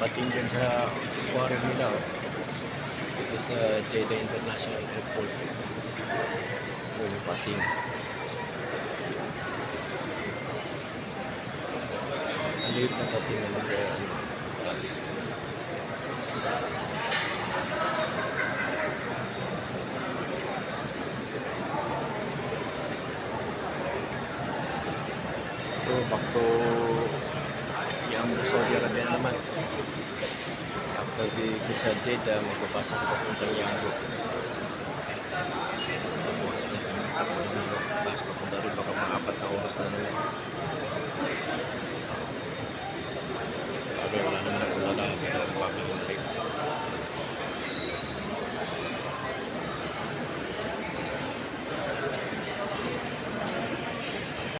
pating dyan sa aquarium nila. Oh. Dito sa Jeddah International Airport. Yung pating. Ang liit na pating naman sa ano, taas. So, back to Saudi Arabia naman. After dito sa Jeddah, magpapasa ko papuntang Yambo. So, oras na. Takbo na naman. Bas papunta rin. Baka mga apat na oras na naman.